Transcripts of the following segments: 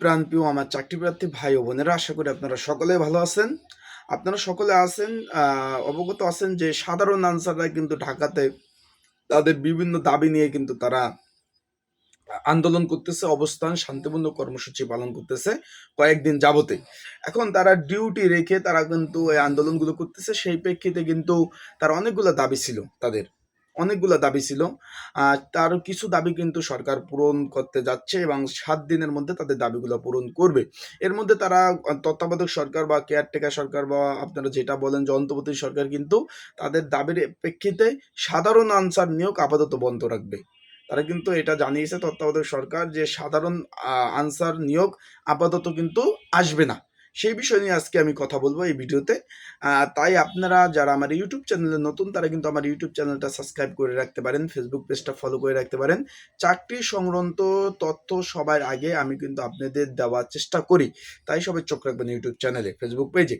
প্রাণপ্রিয় আমার চাকরি প্রার্থী ভাই ও বোনেরা, আশা করি আপনারা সকলে ভালো আছেন। আপনারা সকলে আছেন অবগত আছেন যে সাধারণ আনসাররা কিন্তু ঢাকাতে তাদের বিভিন্ন দাবি নিয়ে কিন্তু তারা আন্দোলন করতেছে, অবস্থান, শান্তিপূর্ণ কর্মসূচি পালন করতেছে কয়েকদিন যাবতে। এখন তারা ডিউটি রেখে তারা কিন্তু এই আন্দোলনগুলো করতেছে, সেই প্রেক্ষিতে কিন্তু তার অনেকগুলো দাবি ছিল তাদের। অনেকগুলো দাবি ছিল। তার কিছু দাবি কিন্তু সরকার পূরণ করতে যাচ্ছে এবং সাত দিনের মধ্যে তাদের দাবিগুলো পূরণ করবে। এর মধ্যে তারা তত্ত্বাবধায়ক সরকার বা কেয়ারটেকার সরকার বা আপনারা যেটা বলেন যে সরকার কিন্তু তাদের দাবির প্রেক্ষিতে সাধারণ আনসার নিয়োগ আপাতত বন্ধ রাখবে। তারা কিন্তু এটা জানিয়েছে তত্ত্বাবধায়ক সরকার যে সাধারণ আনসার নিয়োগ আপাতত কিন্তু আসবে না। সেই বিষয় নিয়ে আজকে আমি কথা বলব এই ভিডিওতে। তাই আপনারা যারা আমার ইউটিউব চ্যানেলে নতুন, তারা কিন্তু আমার ইউটিউব চ্যানেলটা সাবস্ক্রাইব করে রাখতে পারেন ফেসবুক পেজটা ফলো করে রাখতে পারেন। চাকরি সংক্রান্ত তথ্য সবার আগে আমি কিন্তু আপনাদের দেওয়ার চেষ্টা করি। তাই সবাই চোখ রাখবেন ইউটিউব চ্যানেলে ফেসবুক পেজে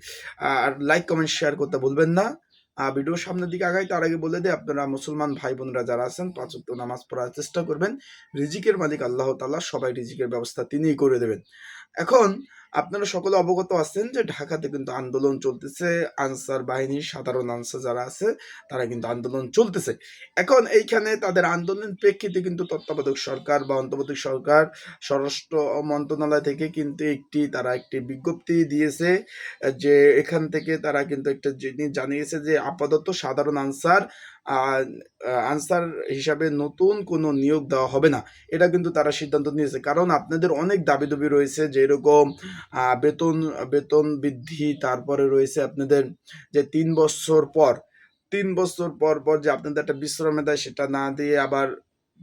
আর লাইক কমেন্ট শেয়ার করতে বলবেন না। ভিডিও সামনের দিকে আগাই, তার আগে বলে দিই, আপনারা মুসলমান ভাই বোনরা যারা আছেন, পাঁচ নামাজ পড়ার চেষ্টা করবেন। রিজিকের মালিক আল্লাহ তাআলা সবাই রিজিকের ব্যবস্থা তিনিই করে দেবেন। এখন আপনারা সকলে অবগত আছেন যে ঢাকাতে কিন্তু আন্দোলন চলতেছে। আনসার বাহিনীর সাধারণ আনসার যারা আছে, তারা কিন্তু আন্দোলন চলতেছে। এখন এইখানে তাদের আন্দোলনের প্রেক্ষিতে কিন্তু তত্ত্বাবধায়ক সরকার বা অন্তর্বর্তী সরকার, স্বরাষ্ট্র মন্ত্রণালয় থেকে কিন্তু একটি, তারা একটি বিজ্ঞপ্তি দিয়েছে যে এখান থেকে তারা কিন্তু একটা জিনিস জানিয়েছে যে আপাতত সাধারণ আনসার আনসার হিসাবে নতুন কোনো নিয়োগ দেওয়া হবে না। এটা কিন্তু তারা সিদ্ধান্ত নিয়েছে। কারণ আপনাদের অনেক দাবি দাবি রয়েছে যেরকম বেতন বেতন বৃদ্ধি, তারপরে রয়েছে আপনাদের যে তিন বছর পর, তিন বছর পর পর যে আপনাদের একটা বিশ্রামে দেয় সেটা না দিয়ে আবার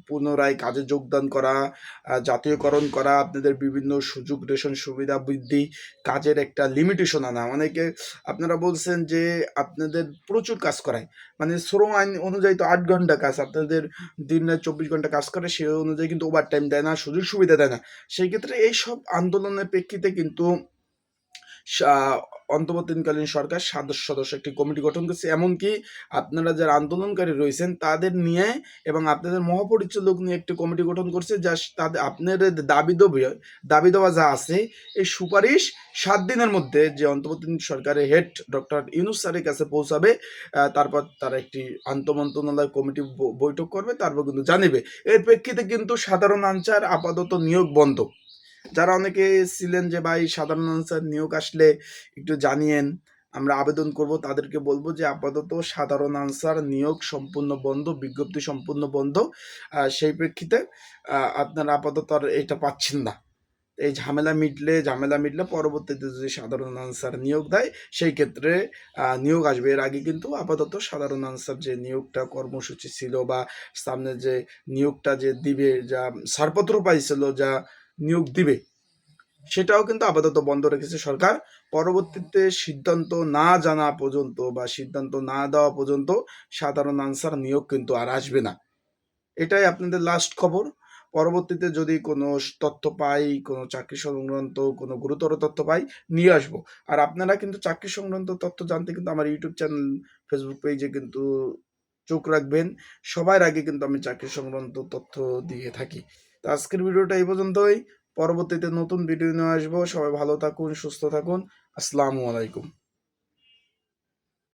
পুনরায় কাজে যোগদান করা জাতীয়করণ করা, আপনাদের বিভিন্ন সুযোগ, রেশন, সুবিধা, বৃদ্ধি কাজের একটা লিমিটেশন আনা। অনেকে আপনারা বলছেন যে আপনাদের প্রচুর কাজ করায়। মানে শ্রম আইন অনুযায়ী তো আট ঘণ্টা কাজ, আপনাদের দিন দিনে চব্বিশ ঘণ্টা কাজ করে সেই অনুযায়ী কিন্তু ওভার টাইম দেয় না, সুযোগ সুবিধা দেয় না। সেই ক্ষেত্রে এইসব আন্দোলনের প্রেক্ষিতে কিন্তু, সা- অন্তর্বর্তীকালীন সরকার সদস্য সদস্য একটি কমিটি গঠন করছে। এমনকি আপনারা যারা আন্দোলনকারী রয়েছেন, তাদের নিয়ে এবং আপনাদের মহাপরিচালক নিয়ে একটি কমিটি গঠন করছে, যা তাদের আপনাদের দাবি দাবি দাবি দেওয়া যা আছে, এই সুপারিশ সাত দিনের মধ্যে যে অন্তর্বর্তীকালীন সরকারের হেড ডক্টর ইউনুস স্যারের কাছে পৌঁছাবে তারপর তারা একটি আন্তঃমন্ত্রণালয় কমিটি বৈঠক করবে, তারপর কিন্তু জানিবে। এর প্রেক্ষিতে কিন্তু সাধারণ আনসার আপাতত নিয়োগ বন্ধ। যারা অনেকে ছিলেন যে, ভাই, সাধারণ আনসার নিয়োগ আসলে একটু জানিয়েন, আমরা আবেদন করব। তাদেরকে বলব যে, আপাতত সাধারণ আনসার নিয়োগ সম্পূর্ণ বন্ধ, বিজ্ঞপ্তি সম্পূর্ণ বন্ধ। সেই প্রেক্ষিতে আপনারা আপাতত আর এটা পাচ্ছেন না। এই ঝামেলা মিটলে ঝামেলা মিটলে পরবর্তীতে যদি সাধারণ আনসার নিয়োগ দেয়, সেই ক্ষেত্রে নিয়োগ আসবে। এর আগে কিন্তু আপাতত সাধারণ আনসার যে নিয়োগটা কর্মসূচি ছিল বা সামনে যে নিয়োগটা যে দিবে, যা ছাড়পত্র পাইছিল, যা নিয়োগ দিবে। সেটাও কিন্তু আপাতত বন্ধ রেখেছে সরকার। পরবর্তীতে সিদ্ধান্ত না জানা পর্যন্ত বা সিদ্ধান্ত না দেওয়া পর্যন্ত সাধারণ আনসার নিয়োগ কিন্তু আর আসবে না। এটাই আপনাদের লাস্ট খবর। পরবর্তীতে যদি কোনো তথ্য পাই, কোনো চাকরি সংক্রান্ত, কোনো গুরুতর তথ্য পাই, নিয়ে আসব। আর আপনারা কিন্তু চাকরি সংক্রান্ত তথ্য জানতে কিন্তু আমার ইউটিউব চ্যানেল ফেসবুক পেজে কিন্তু চোখ রাখবেন। সবার আগে কিন্তু আমি চাকরি সংক্রান্ত তথ্য দিয়ে থাকি। তো আজকের ভিডিওটা এই পর্যন্তই। পরবর্তীতে নতুন ভিডিও নিয়ে আসব। সবাই ভালো থাকুন, সুস্থ থাকুন। আসসালামু আলাইকুম।